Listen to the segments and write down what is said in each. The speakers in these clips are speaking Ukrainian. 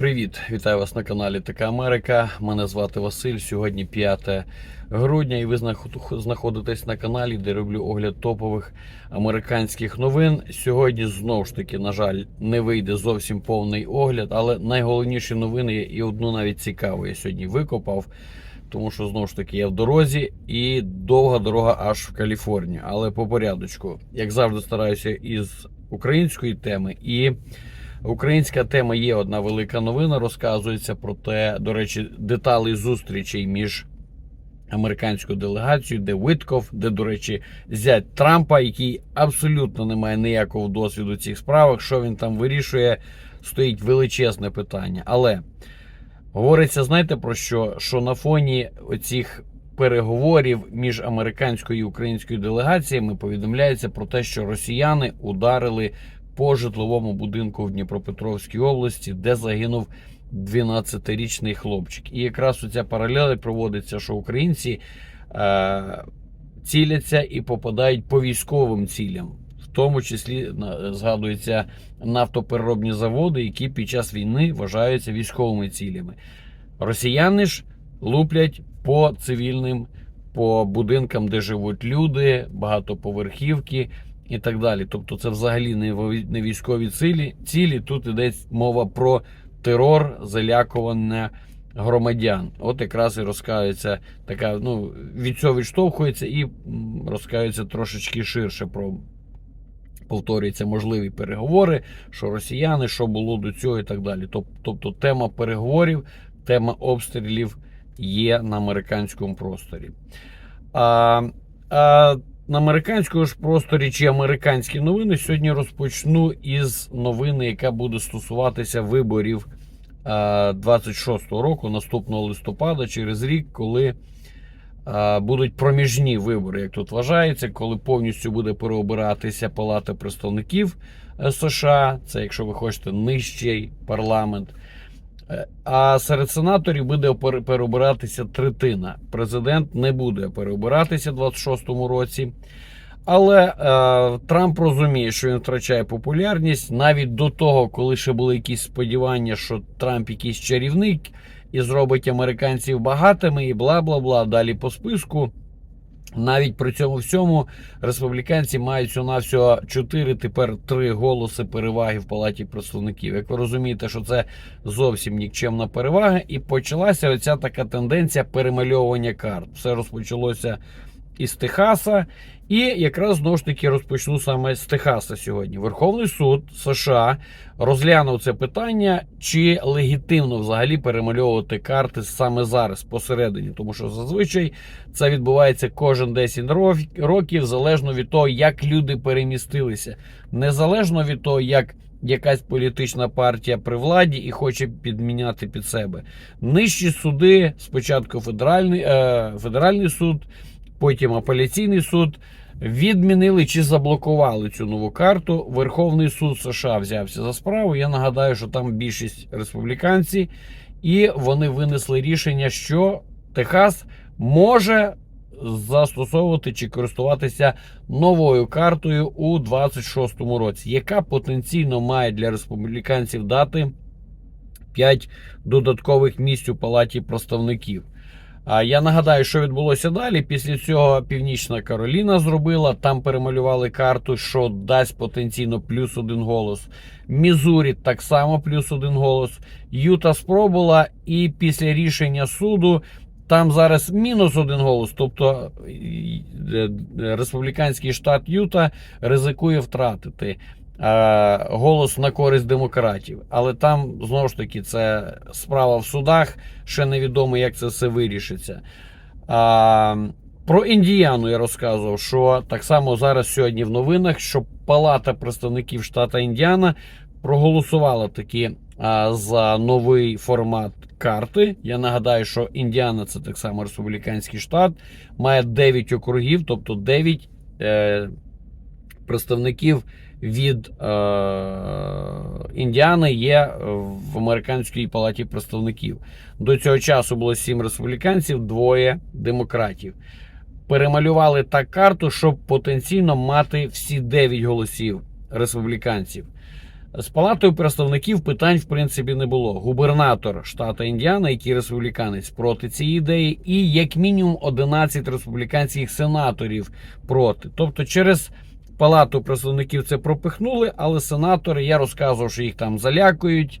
Привіт, вітаю вас на каналі Така Америка. Мене звати Василь. Сьогодні 5 грудня, і ви знаходитесь на каналі, де роблю огляд топових американських новин. Сьогодні знову ж таки, на жаль, не вийде зовсім повний огляд, але найголовніші новини є і одну навіть цікаву я сьогодні викопав. Тому що знову ж таки я в дорозі і довга дорога аж в Каліфорнію. Але по порядочку, як завжди, стараюся із української теми і. Українська тема є одна велика новина. Розказується про те, до речі, деталі зустрічей між американською делегацією, де Витков, де, до речі, зять Трампа, який абсолютно не має ніякого досвіду в цих справах. Що він там вирішує, стоїть величезне питання. Але говориться, знаєте про що? Що на фоні оцих переговорів між американською і українською делегаціями повідомляється про те, що росіяни ударили по житловому будинку в Дніпропетровській області, де загинув 12-річний хлопчик. І якраз оця паралель проводиться, що українці е, ціляться і попадають по військовим цілям. В тому числі згадуються нафтопереробні заводи, які під час війни вважаються військовими цілями. Росіяни ж луплять по цивільним, по будинкам, де живуть люди, багатоповерхівки і так далі. Тобто, це взагалі не військові цілі. цілі. Тут йде мова про терор, залякування громадян. От якраз і розказується така, ну, від цього відштовхується і м, розказується трошечки ширше про. Повторюються можливі переговори, що росіяни, що було до цього і так далі. Тобто тема переговорів, тема обстрілів є на американському просторі. А, а на американському ж просторі чи американські новини сьогодні розпочну із новини, яка буде стосуватися виборів а, 26-го року, наступного листопада, через рік, коли будуть проміжні вибори, як тут вважається, коли повністю буде переобиратися Палата представників е, США. Це, якщо ви хочете, нижчий парламент. Е, А серед сенаторів буде пере- переобиратися третина. Президент не буде переобиратися в 26-му році. Але е, Трамп розуміє, що він втрачає популярність навіть до того, коли ще були якісь сподівання, що Трамп якийсь чарівник і зробить американців багатими, і бла бла бла. Далі по списку. Навіть при цьому всьому республіканці мають всього навсього 4, тепер 3 голоси переваги в палаті представників. Як ви розумієте, що це зовсім нікчемна перевага, і почалася оця така тенденція перемальовування карт. Все розпочалося із Техаса, і якраз знову ж таки розпочну саме з Техаса сьогодні. Верховний суд США розглянув це питання, чи легітимно взагалі перемальовувати карти саме зараз посередині, тому що зазвичай це відбувається кожен 10 ров- років, залежно від того, як люди перемістилися, незалежно від того, як якась політична партія при владі і хоче підміняти під себе. Нижчі суди, спочатку федеральний, е, федеральний суд, потім апеляційний суд. Відмінили чи заблокували цю нову карту. Верховний суд США взявся за справу. Я нагадаю, що там більшість республіканці, і вони винесли рішення, що Техас може застосовувати чи користуватися новою картою у 26-му році, яка потенційно має для республіканців дати 5 додаткових місць у палаті представників. Я нагадаю, що відбулося далі. Після цього Північна Кароліна зробила, там перемалювали карту, що дасть потенційно плюс один голос. Мізурі так само плюс один голос. Юта спробувала, і після рішення суду там зараз мінус один голос. Тобто е, республіканський штат Юта ризикує втратити е, голос на користь демократів. Але там знову ж таки це справа в судах. Ще невідомо, як це все вирішиться. Про Індіану я розказував, що так само зараз сьогодні в новинах, що Палата представників штата Індіана проголосувала таки за новий формат карти. Я нагадаю, що Індіана це так само республіканський штат, має 9 округів, тобто 9 е, представників від е, Індіани є в американській палаті представників. До цього часу було 7 республіканців, двоє демократів. Перемалювали так карту, щоб потенційно мати всі 9 голосів республіканців. З палатою представників питань в принципі не було. Губернатор штату Індіана, який республіканець, проти цієї ідеї, і як мінімум 11 республіканських сенаторів проти. Тобто, через палату представників це пропихнули, але сенатори, я розказував, що їх там залякують,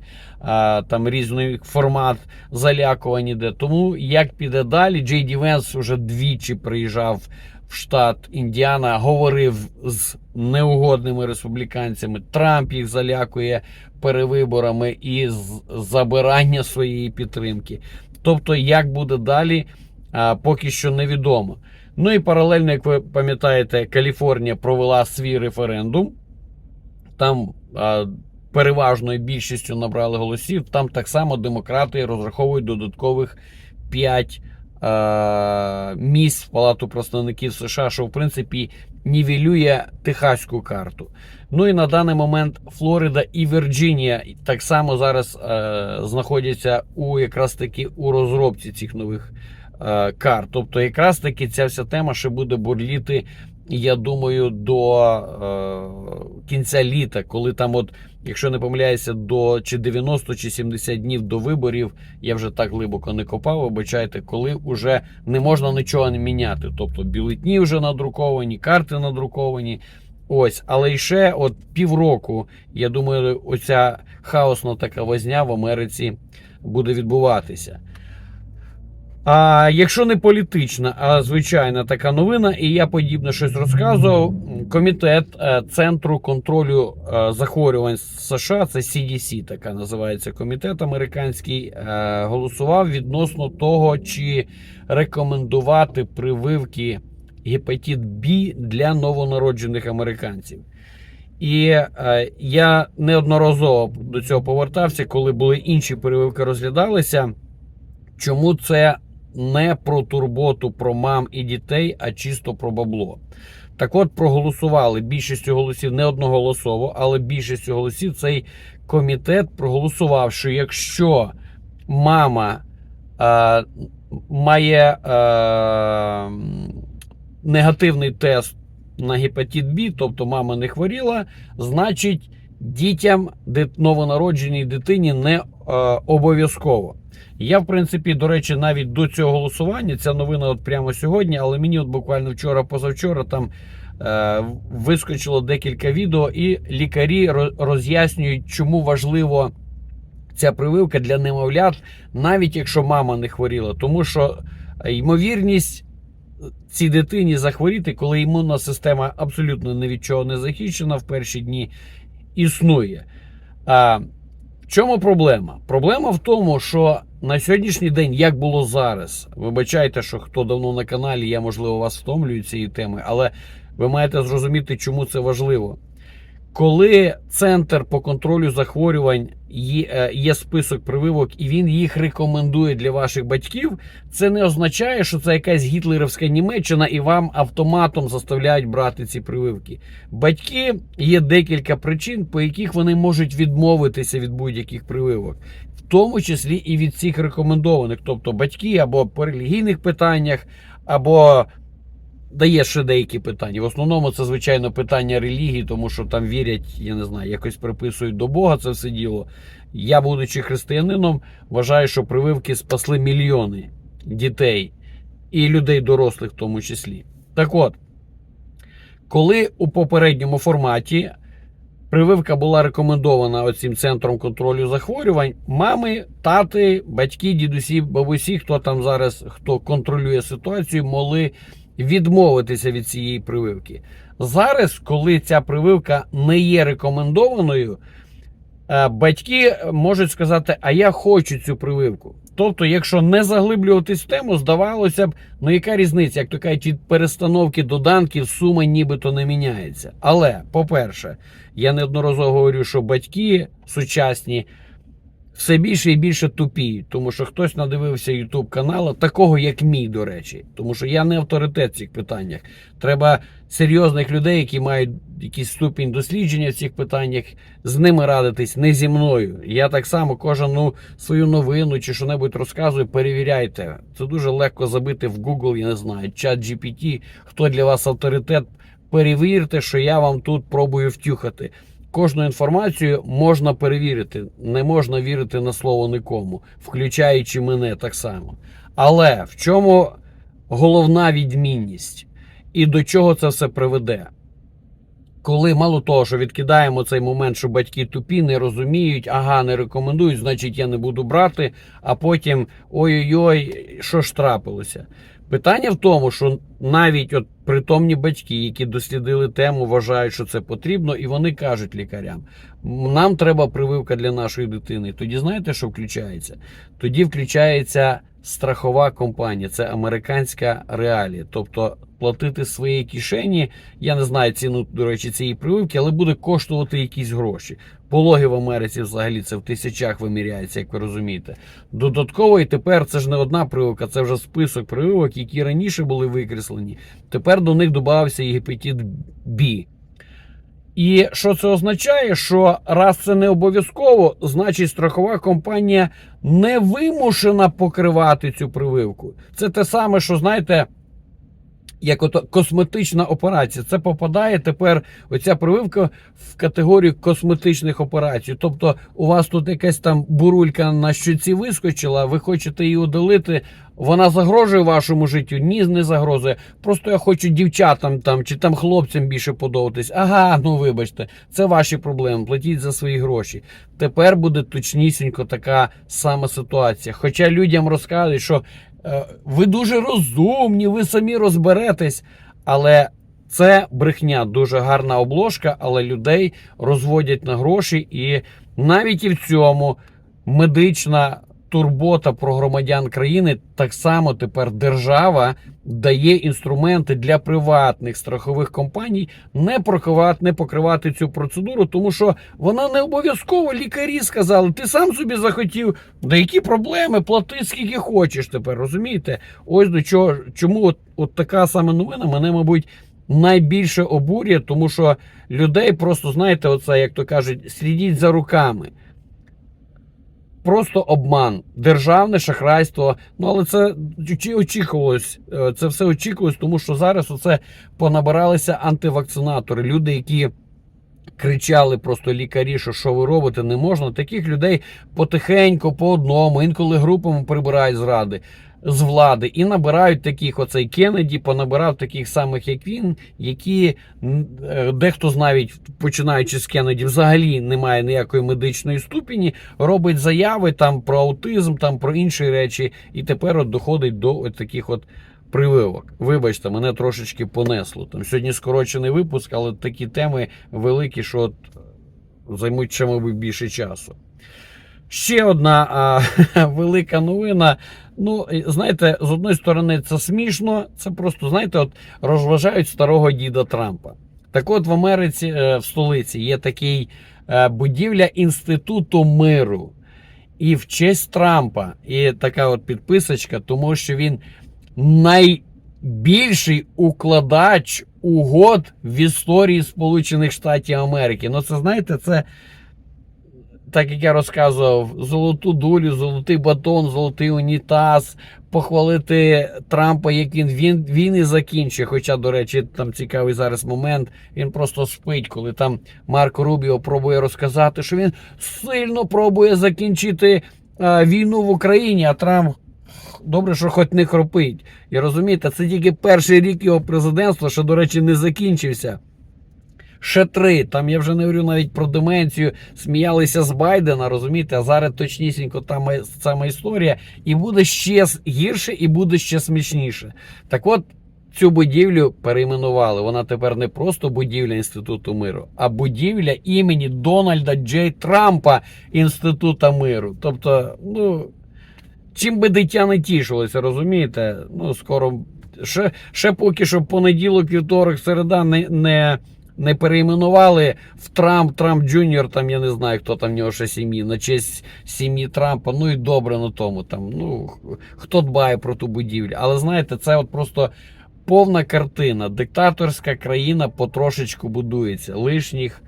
там різний формат залякувань іде. Тому як піде далі, Джей Ді Венс вже двічі приїжджав в штат Індіана, говорив з неугодними республіканцями. Трамп їх залякує перевиборами і забирання своєї підтримки. Тобто, як буде далі, поки що невідомо. Ну і паралельно, як ви пам'ятаєте, Каліфорнія провела свій референдум. Там а, переважною більшістю набрали голосів. Там так само демократи розраховують додаткових 5 а, місць в Палату представників США, що в принципі нівелює техаську карту. Ну і на даний момент Флорида і Вірджинія так само зараз е, знаходяться у якраз таки у розробці цих нових е, карт. Тобто, якраз таки ця вся тема ще буде бурліти, я думаю, до е, кінця літа, коли там, от, якщо не помиляюся, до чи 90 чи 70 днів до виборів, я вже так глибоко не копав, вибачайте, коли вже не можна нічого не міняти. Тобто бюлетні вже надруковані, карти надруковані. Ось, але ще от півроку, я думаю, оця хаосна така возня в Америці буде відбуватися. А якщо не політична, а звичайна така новина, і я подібне щось розказував. Комітет е, Центру контролю е, захворювань США, це CDC, така називається комітет американський, е, голосував відносно того, чи рекомендувати прививки гепатит Б для новонароджених американців. І е, я неодноразово до цього повертався, коли були інші прививки розглядалися. Чому це не про турботу про мам і дітей, а чисто про бабло? Так от проголосували більшістю голосів не одноголосово, але більшістю голосів цей комітет проголосував, що якщо мама е, має е, негативний тест на гепатит Б, тобто мама не хворіла, значить дітям новонародженій дитині не е, обов'язково. Я, в принципі, до речі, навіть до цього голосування, ця новина от прямо сьогодні, але мені от буквально вчора, позавчора там е, вискочило декілька відео, і лікарі роз'яснюють, чому важливо ця прививка для немовлят, навіть якщо мама не хворіла, тому що е, ймовірність цій дитині захворіти, коли імунна система абсолютно ні від чого не захищена в перші дні, існує. А, чому проблема? Проблема в тому, що на сьогоднішній день, як було зараз, вибачайте, що хто давно на каналі, я можливо вас втомлюю цієї теми, але ви маєте зрозуміти, чому це важливо. Коли центр по контролю захворювань є, е, є список прививок, і він їх рекомендує для ваших батьків, це не означає, що це якась гітлерівська Німеччина і вам автоматом заставляють брати ці прививки. Батьки є декілька причин, по яких вони можуть відмовитися від будь-яких прививок, в тому числі і від цих рекомендованих, тобто батьки або по релігійних питаннях, або дає ще деякі питання. В основному це, звичайно, питання релігії, тому що там вірять, я не знаю, якось приписують до Бога це все діло. Я, будучи християнином, вважаю, що прививки спасли мільйони дітей і людей дорослих в тому числі. Так от, коли у попередньому форматі прививка була рекомендована оцим центром контролю захворювань, мами, тати, батьки, дідусі, бабусі, хто там зараз хто контролює ситуацію, могли відмовитися від цієї прививки. Зараз, коли ця прививка не є рекомендованою, е, батьки можуть сказати, а я хочу цю прививку. Тобто, якщо не заглиблюватись в тему, здавалося б, ну яка різниця, як то кажуть, від перестановки доданків сума нібито не міняється. Але, по-перше, я неодноразово говорю, що батьки сучасні все більше і більше тупіють, тому що хтось надивився YouTube каналу, такого як мій, до речі. Тому що я не авторитет в цих питаннях. Треба серйозних людей, які мають якийсь ступінь дослідження в цих питаннях, з ними радитись, не зі мною. Я так само кожну свою новину чи що-небудь розказую, перевіряйте. Це дуже легко забити в Google, я не знаю, чат GPT, хто для вас авторитет. Перевірте, що я вам тут пробую втюхати. Кожну інформацію можна перевірити. Не можна вірити на слово нікому, включаючи мене так само. Але в чому головна відмінність і до чого це все приведе? Коли мало того, що відкидаємо цей момент, що батьки тупі, не розуміють, ага, не рекомендують, значить я не буду брати, а потім ой-ой-ой, що ж трапилося. Питання в тому, що навіть от притомні батьки, які дослідили тему, вважають, що це потрібно, і вони кажуть лікарям: нам треба прививка для нашої дитини. Тоді знаєте, що включається? Тоді включається страхова компанія, це американська реалія. Тобто платити своєї кишені, я не знаю ціну, до речі, цієї прививки, але буде коштувати якісь гроші. Пологи в Америці взагалі це в тисячах виміряється, як ви розумієте. Додатково і тепер це ж не одна прививка, це вже список прививок, які раніше були викреслені. Тепер до них додався і гепатит Б. І що це означає? Що раз це не обов'язково, значить страхова компанія не вимушена покривати цю прививку. Це те саме, що знаєте. Як ото косметична операція, це попадає тепер оця прививка в категорію косметичних операцій. Тобто, у вас тут якась там бурулька на щоці вискочила, ви хочете її удалити. Вона загрожує вашому життю? Ні, не загрожує. Просто я хочу дівчатам там чи там хлопцям більше подобатись. Ага, ну вибачте, це ваші проблеми. Платіть за свої гроші. Тепер буде точнісінько така сама ситуація. Хоча людям розказують, що ви дуже розумні, ви самі розберетесь, але. Це брехня, дуже гарна обложка, але людей розводять на гроші, і навіть і в цьому медична турбота про громадян країни так само тепер держава дає інструменти для приватних страхових компаній не прокривати, не покривати цю процедуру, тому що вона не обов'язково лікарі сказали. Ти сам собі захотів, да які проблеми, плати скільки хочеш тепер. Розумієте? Ось до чого чому от, от така саме новина мене, мабуть. Найбільше обурює, тому що людей просто, знаєте, оце, як то кажуть, слідіть за руками. Просто обман, державне шахрайство. Ну, але це очікувалось, е, це все очікувалось, тому що зараз оце понабиралися антивакцинатори. Люди, які кричали просто лікарі, що що ви робите, не можна. Таких людей потихеньку, по одному, інколи групами прибирають з ради. З влади і набирають таких, оцей Кеннеді понабирав таких самих, як він, які е, дехто навіть починаючи з Кеннеді, взагалі не має ніякої медичної ступені, робить заяви там про аутизм, там про інші речі, і тепер от доходить до от таких от прививок. Вибачте, мене трошечки понесло. Там сьогодні скорочений випуск, але такі теми великі, що от займуть ще, мабуть, більше часу. Ще одна а, велика новина. Ну, знаєте, з одної сторони, це смішно, це просто, знаєте, от розважають старого діда Трампа. Так от в Америці, е, в столиці, є такий е, будівля Інституту миру. І в честь Трампа. І така от підписочка, тому що він найбільший укладач угод в історії Сполучених Штатів Америки. Ну, це знаєте, це так як я розказував, золоту долю, золотий батон, золотий унітаз, похвалити Трампа, як він він, він і закінчує. Хоча, до речі, там цікавий зараз момент. Він просто спить, коли там Марко Рубіо пробує розказати, що він сильно пробує закінчити а, війну в Україні, а Трамп. Добре, що хоч не хропить. І розумієте, це тільки перший рік його президентства, що, до речі, не закінчився ще три. Там я вже не говорю навіть про деменцію. Сміялися з Байдена, розумієте, а зараз точнісінько там сама історія. І буде ще гірше, і буде ще смішніше. Так от. Цю будівлю перейменували. Вона тепер не просто будівля Інституту миру, а будівля імені Дональда Джей Трампа Інститута миру. Тобто, ну чим би дитя не тішилося, розумієте? Ну, скоро ще ще поки що понеділок, вівторок, середа не не не перейменували в Трамп, Трамп Джуніор, там я не знаю, хто там в нього ще сім'ї, на честь сім'ї Трампа. Ну і добре на тому. там, ну Хто дбає про ту будівлю. Але знаєте, це от просто повна картина. Диктаторська країна потрошечку будується. Лишніх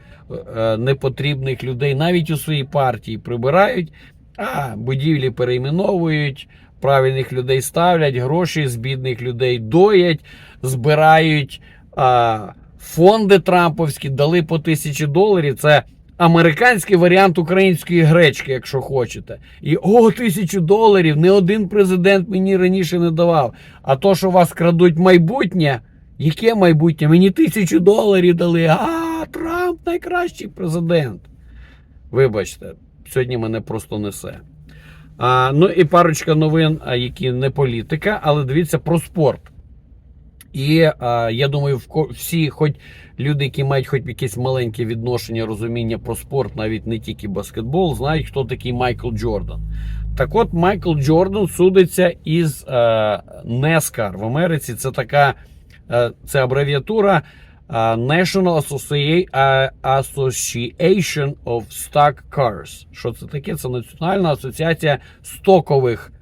е, непотрібних людей навіть у своїй партії прибирають, а будівлі перейменовують. Правильних людей ставлять, гроші з бідних людей доять, збирають. А, фонди Трамповські дали по тисячі доларів. Це американський варіант української гречки, якщо хочете. І о, тисячу доларів! Не один президент мені раніше не давав. А то, що вас крадуть майбутнє, яке майбутнє? Мені тисячу доларів дали. А, Трамп найкращий президент. Вибачте, сьогодні мене просто несе. А, ну і парочка новин, які не політика, але дивіться про спорт. І а, я думаю, всі, хоч люди, які мають хоч якесь маленьке відношення, розуміння про спорт, навіть не тільки баскетбол, знають, хто такий Майкл Джордан. Так от Майкл Джордан судиться із е, в Америці. Це така е, це абревіатура е, National е, Association of Stock Cars. Що це таке? Це Національна асоціація стокових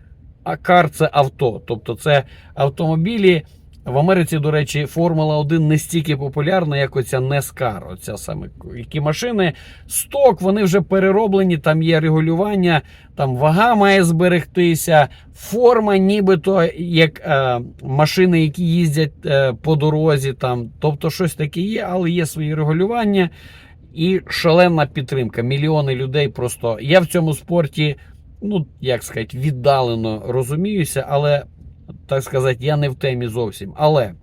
кар це авто. Тобто це автомобілі. В Америці, до речі, Формула 1 не стільки популярна, як оця NASCAR. Оця саме які машини сток, вони вже перероблені, там є регулювання, там вага має зберегтися, форма, нібито як е, машини, які їздять е, по дорозі. Там, тобто щось таке є, але є свої регулювання і шалена підтримка. Мільйони людей просто. Я в цьому спорті, ну як сказати, віддалено розуміюся, але так сказати, я не в темі зовсім. Але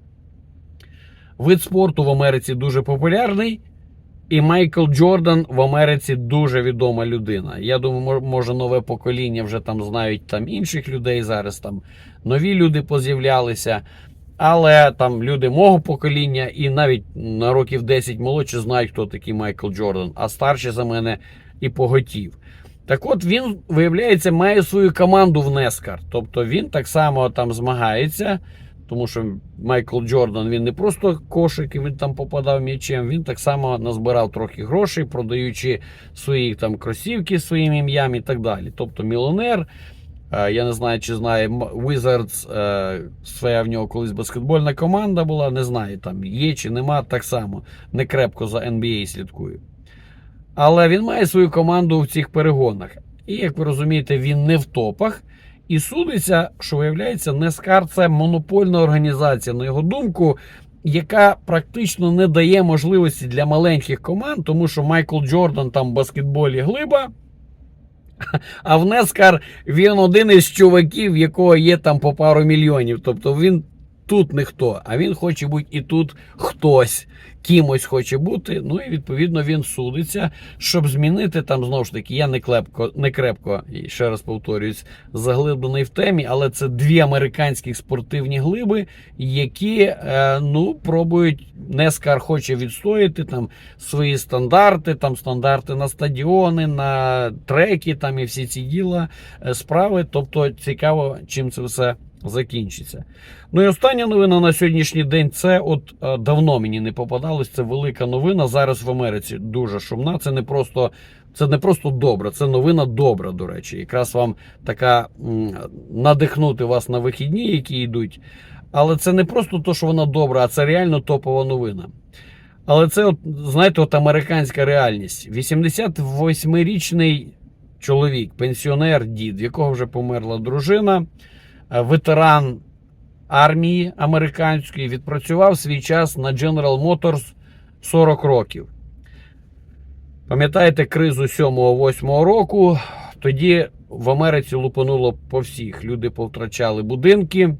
вид спорту в Америці дуже популярний. І Майкл Джордан в Америці дуже відома людина. Я думаю, може нове покоління вже там знають там інших людей. Зараз там нові люди поз'являлися. Але там люди мого покоління і навіть на років 10 молодші знають, хто такий Майкл Джордан, а старші за мене і поготів. Так от він, виявляється, має свою команду в NASCAR. Тобто він так само там змагається, тому що Майкл Джордан він не просто кошик, і він там попадав м'ячем, він так само назбирав трохи грошей, продаючи свої там кросівки своїм ім'ям і так далі. Тобто мільйонер. Е, Я не знаю, чи знає Wizards, е, своя в нього колись баскетбольна команда була. Не знаю, там є чи нема, так само. Не крепко за NBA слідкую. Але він має свою команду в цих перегонах. І, як ви розумієте, він не в топах. І судиться, що виявляється, NASCAR – це монопольна організація, на його думку, яка практично не дає можливості для маленьких команд, тому що Майкл Джордан там в баскетболі глиба. А в NASCAR він один із чуваків, якого є там по пару мільйонів. Тобто він тут ніхто, а він хоче бути і тут хтось, кимось хоче бути. Ну і відповідно він судиться, щоб змінити там знову ж таки. Я не клепко, не крепко, і ще раз повторююсь, заглиблений в темі, але це дві американські спортивні глиби, які е, ну пробують. NASCAR хоче відстояти там свої стандарти, там стандарти на стадіони, на треки, там і всі ці діла е, справи. Тобто цікаво, чим це все закінчиться. Ну і остання новина на сьогоднішній день це от е, давно мені не попадалось. Це велика новина. Зараз в Америці дуже шумна. Це не просто. Це не просто добре, це новина добра, до речі. Якраз вам така надихнути вас на вихідні, які йдуть. Але це не просто то, що вона добра, а це реально топова новина. Але це, от, знаєте, от американська реальність. 88-річний чоловік, пенсіонер, дід, в якого вже померла дружина, ветеран армії американської, відпрацював свій час на General Motors 40 років. Пам'ятаєте кризу 7-8 року? Тоді в Америці лупануло по всіх. Люди повтрачали будинки,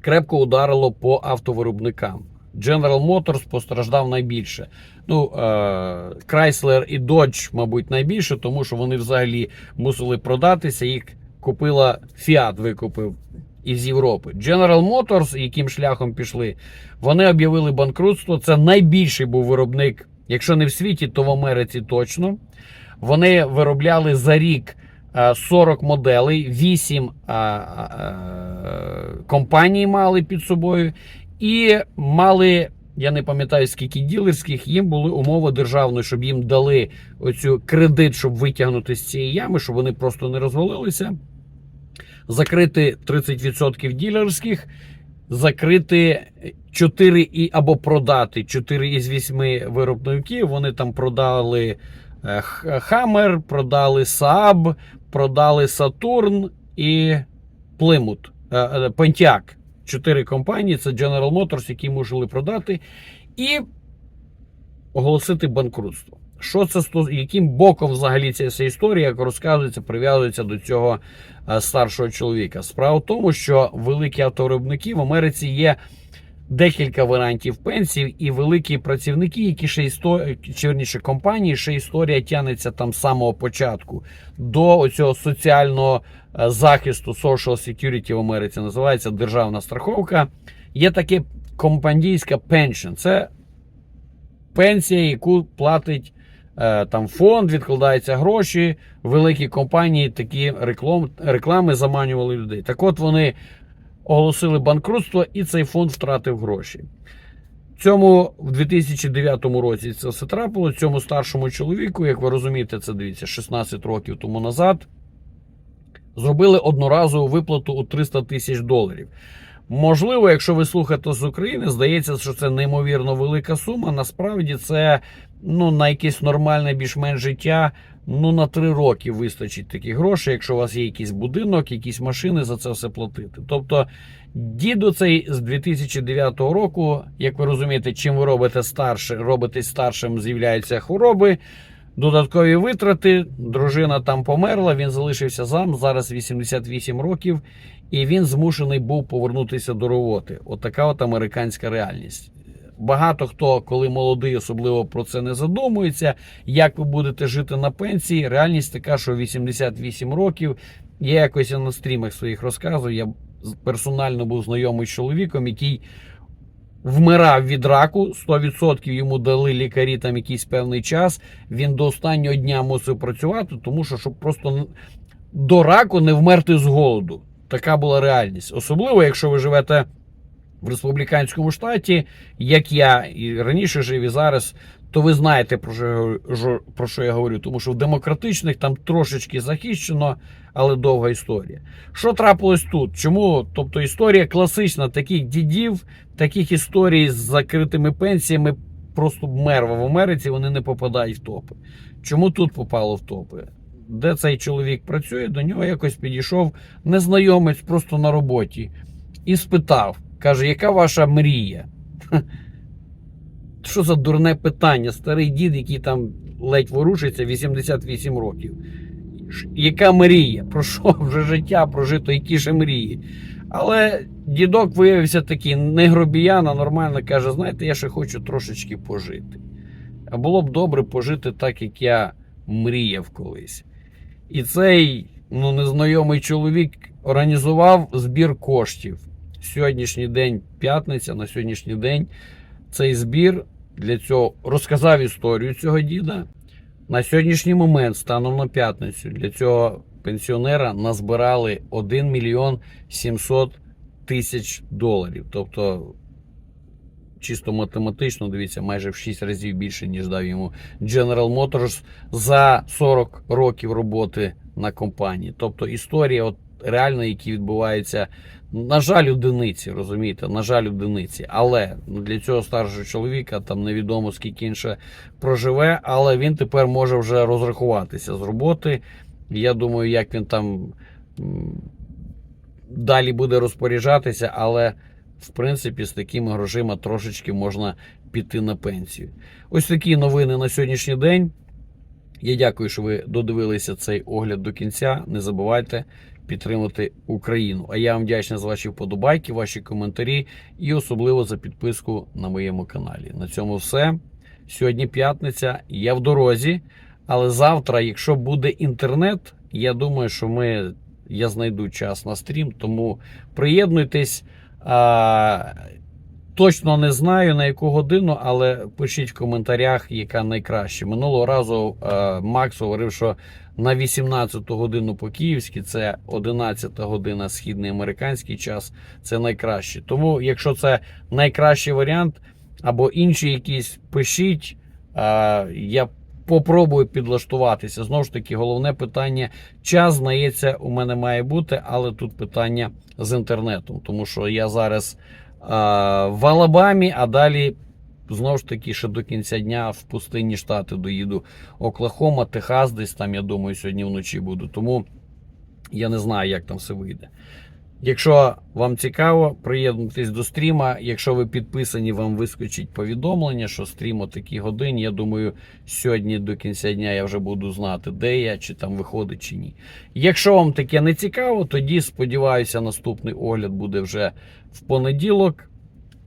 крепко ударило по автовиробникам. General Motors постраждав найбільше. Ну, е, Chrysler і Dodge, мабуть, найбільше, тому що вони взагалі мусили продатися. Їх купила Fiat, викупив із Європи. General Motors, яким шляхом пішли, вони об'явили банкрутство. Це найбільший був виробник, якщо не в світі, то в Америці точно. Вони виробляли за рік е, 40 моделей, 8 е, е, компаній мали під собою, і мали. Я не пам'ятаю, скільки ділерських їм були умови державної, щоб їм дали оцю кредит, щоб витягнути з цієї ями, щоб вони просто не розвалилися. Закрити 30% ділерських, закрити 4 і або продати 4 із 8 виробників. Вони там продали е, Хаммер, продали Saab, продали Сатурн і Плимут, Понтіак. Чотири компанії це General Motors, які мусили продати. і оголосити банкрутство. Що це яким боком взагалі ця вся історія, як розказується, прив'язується до цього е, старшого чоловіка? Справа в тому, що великі автовиробники в Америці є декілька варіантів пенсій, і великі працівники, які ще історія, чи верніше компанії, ще історія тягнеться там з самого початку до цього соціального е, захисту Social Security в Америці. Називається державна страховка. Є таке компанійська pension. Це пенсія, яку платить там фонд, відкладаються гроші. Великі компанії такі реклам, реклами заманювали людей. Так от вони оголосили банкрутство, і цей фонд втратив гроші. Цьому в 2009 році це все трапило. Цьому старшому чоловіку, як ви розумієте, це дивіться 16 років тому назад. Зробили одноразову виплату у 300 тисяч доларів. Можливо, якщо ви слухаєте з України, здається, що це неймовірно велика сума. Насправді це ну, на якесь нормальне більш-менш життя. Ну, на три роки вистачить таких грошей, якщо у вас є якийсь будинок, якісь машини, за це все платити. Тобто, діду цей з 2009 року, як ви розумієте, чим ви робите старше, робитесь старшим, з'являються хвороби, додаткові витрати. Дружина там померла, він залишився зам, зараз 88 років, і він змушений був повернутися до роботи. Отака от американська реальність. Багато хто, коли молодий, особливо про це не задумується, як ви будете жити на пенсії. Реальність така, що 88 років. Я якось на стрімах своїх розказую. Я персонально був знайомий з чоловіком, який вмирав від раку. 100% йому дали лікарі там якийсь певний час. Він до останнього дня мусив працювати, тому що щоб просто до раку не вмерти з голоду. Така була реальність. Особливо, якщо ви живете в республіканському штаті, як я і раніше жив, і зараз, то ви знаєте, про що, про що я говорю. Тому що в демократичних там трошечки захищено, але довга історія. Що трапилось тут? Чому? Тобто історія класична таких дідів, таких історій з закритими пенсіями просто мерва в Америці, вони не попадають в топи. Чому тут попало в топи? Де цей чоловік працює, до нього якось підійшов незнайомець просто на роботі і спитав: каже, яка ваша мрія? Що за дурне питання? Старий дід, який там ледь ворушиться, 88 років. Яка мрія? Про що вже життя прожито, які ж мрії? Але дідок виявився такий не гробіян, а нормально каже: знаєте, я ще хочу трошечки пожити. А було б добре пожити так, як я мріяв колись. І цей ну, незнайомий чоловік організував збір коштів. Сьогоднішній день п'ятниця, на сьогоднішній день цей збір для цього розказав історію цього діда. На сьогоднішній момент, станом на п'ятницю, для цього пенсіонера назбирали 1 мільйон 700 тисяч доларів. Тобто, чисто математично, дивіться, майже в 6 разів більше, ніж дав йому General Motors за 40 років роботи на компанії. Тобто історія, от реально, які відбуваються, на жаль, одиниці, розумієте, на жаль, одиниці. Але для цього старшого чоловіка там невідомо скільки він ще проживе, але він тепер може вже розрахуватися з роботи. Я думаю, як він там далі буде розпоряджатися, але в принципі з такими грошима трошечки можна піти на пенсію. Ось такі новини на сьогоднішній день. Я дякую, що ви додивилися цей огляд до кінця. Не забувайте підтримати Україну. А я вам вдячний за ваші вподобайки, ваші коментарі і особливо за підписку на моєму каналі. На цьому все. Сьогодні п'ятниця, я в дорозі, але завтра, якщо буде інтернет, я думаю, що ми, я знайду час на стрім, тому приєднуйтесь. Точно не знаю на яку годину, але пишіть в коментарях, яка найкраще. Минулого разу а, Макс говорив, що на 18 годину по київськи, це 11 година східний американський час, це найкраще. Тому, якщо це найкращий варіант, або інші якісь пишіть, а, я попробую підлаштуватися. Знову ж таки, головне питання: час, знається, у мене має бути, але тут питання з інтернетом, тому що я зараз а, в Алабамі, а далі. Знову ж таки, ще до кінця дня в пустинні штати доїду. Оклахома, Техас, десь там, я думаю, сьогодні вночі буду. Тому я не знаю, як там все вийде. Якщо вам цікаво, приєднуйтесь до стріма. Якщо ви підписані, вам вискочить повідомлення, що стрім о такій годині. Я думаю, сьогодні до кінця дня я вже буду знати, де я, чи там виходить, чи ні. Якщо вам таке не цікаво, тоді сподіваюся, наступний огляд буде вже в понеділок.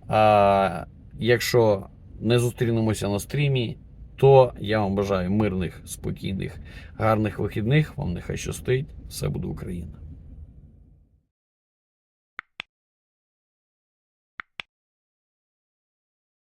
А якщо не зустрінемося на стрімі, то я вам бажаю мирних, спокійних, гарних вихідних. Вам нехай щастить. Все буде Україна.